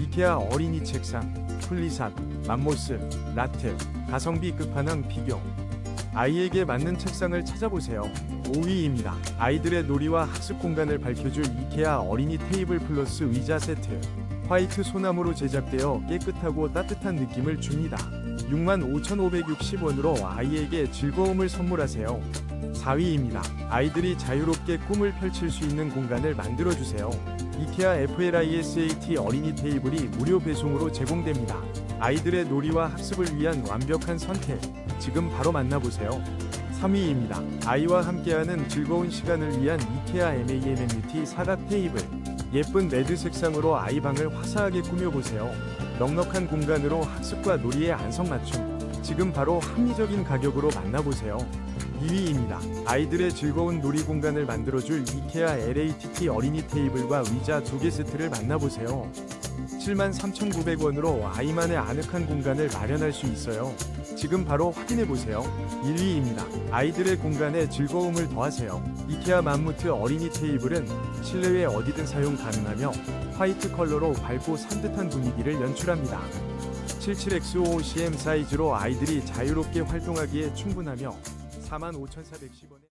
이케아 어린이 책상, 플리삿, 맘모스, 라트, 가성비 끝판왕 비교. 아이에게 맞는 책상을 찾아보세요. 5위입니다. 아이들의 놀이와 학습 공간을 밝혀줄 이케아 어린이 테이블 플러스 의자 세트. 화이트 소나무로 제작되어 깨끗하고 따뜻한 느낌을 줍니다. 65,560원으로 아이에게 즐거움을 선물하세요. 4위입니다. 아이들이 자유롭게 꿈을 펼칠 수 있는 공간을 만들어주세요. 이케아 FLISAT 어린이 테이블이 무료 배송으로 제공됩니다. 아이들의 놀이와 학습을 위한 완벽한 선택. 지금 바로 만나보세요. 3위입니다. 아이와 함께하는 즐거운 시간을 위한 이케아 MAMMUT 사각 테이블. 예쁜 레드 색상으로 아이 방을 화사하게 꾸며보세요. 넉넉한 공간으로 학습과 놀이의 안성맞춤. 지금 바로 합리적인 가격으로 만나보세요. 2위입니다. 아이들의 즐거운 놀이 공간을 만들어줄 이케아 LATT 어린이 테이블과 의자 두 개 세트를 만나보세요. 73,900원으로 아이만의 아늑한 공간을 마련할 수 있어요. 지금 바로 확인해보세요. 1위입니다. 아이들의 공간에 즐거움을 더하세요. 이케아 맘무트 어린이 테이블은 실내외 어디든 사용 가능하며 화이트 컬러로 밝고 산뜻한 분위기를 연출합니다. 77X55CM 사이즈로 아이들이 자유롭게 활동하기에 충분하며 45,410원에